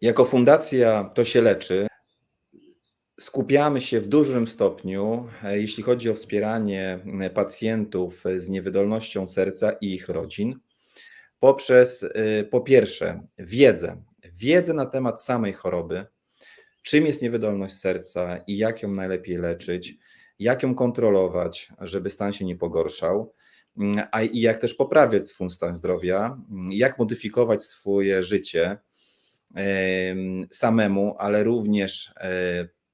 Jako fundacja To się leczy. Skupiamy się w dużym stopniu, e, jeśli chodzi o wspieranie e, pacjentów z niewydolnością serca i ich rodzin, poprzez e, po pierwsze wiedzę, wiedzę na temat samej choroby, czym jest niewydolność serca i jak ją najlepiej leczyć, jak ją kontrolować, żeby stan się nie pogorszał, mm, a i jak też poprawiać swój stan zdrowia, mm, jak modyfikować swoje życie samemu, ale również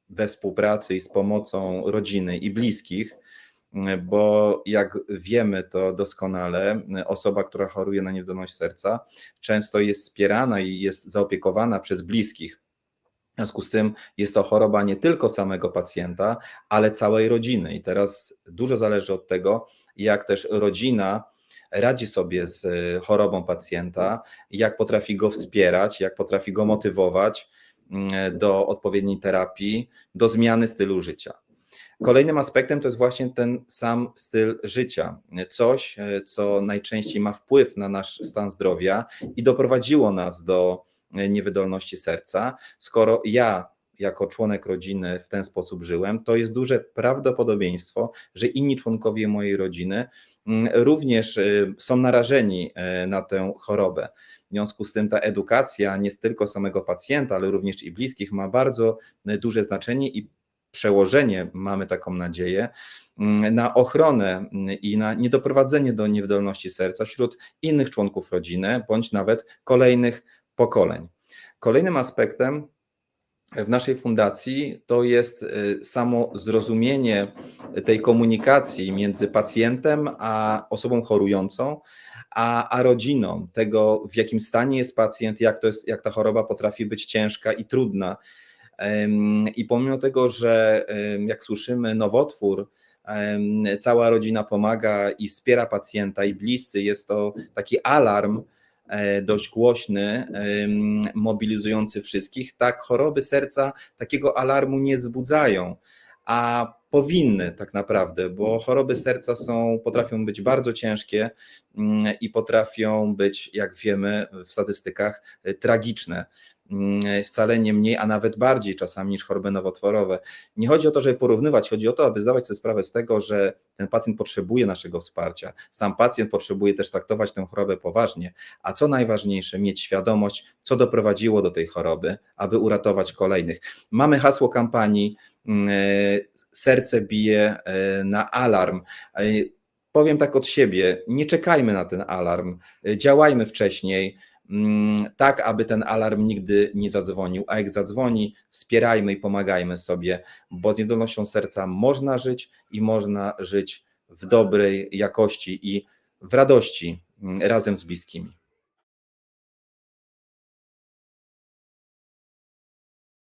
we współpracy i z pomocą rodziny i bliskich, bo jak wiemy to doskonale, osoba, która choruje na niewydolność serca, często jest wspierana i jest zaopiekowana przez bliskich. W związku z tym jest to choroba nie tylko samego pacjenta, ale całej rodziny. I teraz dużo zależy od tego, jak też rodzina radzi sobie z chorobą pacjenta, jak potrafi go wspierać, jak potrafi go motywować Mm, do odpowiedniej terapii, do zmiany stylu życia. Kolejnym aspektem to jest właśnie ten sam styl życia. Coś, e, co najczęściej ma wpływ na nasz stan zdrowia i doprowadziło nas do e, niewydolności serca. Skoro ja jako członek rodziny w ten sposób żyłem, to jest duże prawdopodobieństwo, że inni członkowie mojej rodziny mm, również y, są narażeni e, na tę chorobę. W związku z tym ta edukacja nie tylko samego pacjenta, ale również i bliskich ma bardzo e, duże znaczenie i przełożenie, mamy taką nadzieję, mm, na ochronę mm, i na niedoprowadzenie do niewydolności serca wśród innych członków rodziny bądź nawet kolejnych pokoleń. Kolejnym aspektem w naszej fundacji to jest y, samo zrozumienie tej komunikacji między pacjentem a osobą chorującą, a, a rodziną, tego w jakim stanie jest pacjent, jak, to jest, jak ta choroba potrafi być ciężka i trudna. I pomimo tego, że jak słyszymy nowotwór, cała rodzina pomaga i wspiera pacjenta i bliscy, jest to taki alarm, dość głośny, mobilizujący wszystkich, tak choroby serca takiego alarmu nie wzbudzają, a powinny tak naprawdę, bo choroby serca są, potrafią być bardzo ciężkie mm, i potrafią być, jak wiemy w statystykach, tragiczne. Mm, wcale nie mniej, a nawet bardziej czasami niż choroby nowotworowe. Nie chodzi o to, żeby porównywać, chodzi o to, aby zdawać sobie sprawę z tego, że ten pacjent potrzebuje naszego wsparcia. Sam pacjent potrzebuje też traktować tę chorobę poważnie, a co najważniejsze, mieć świadomość, co doprowadziło do tej choroby, aby uratować kolejnych. Mamy hasło kampanii mm, Serce bije e, na alarm. E, powiem tak od siebie, nie czekajmy na ten alarm, e, działajmy wcześniej. Mm, tak aby ten alarm nigdy nie zadzwonił, a jak zadzwoni, wspierajmy i pomagajmy sobie, bo z niewydolnością serca można żyć i można żyć w dobrej jakości i w radości mm, razem z bliskimi.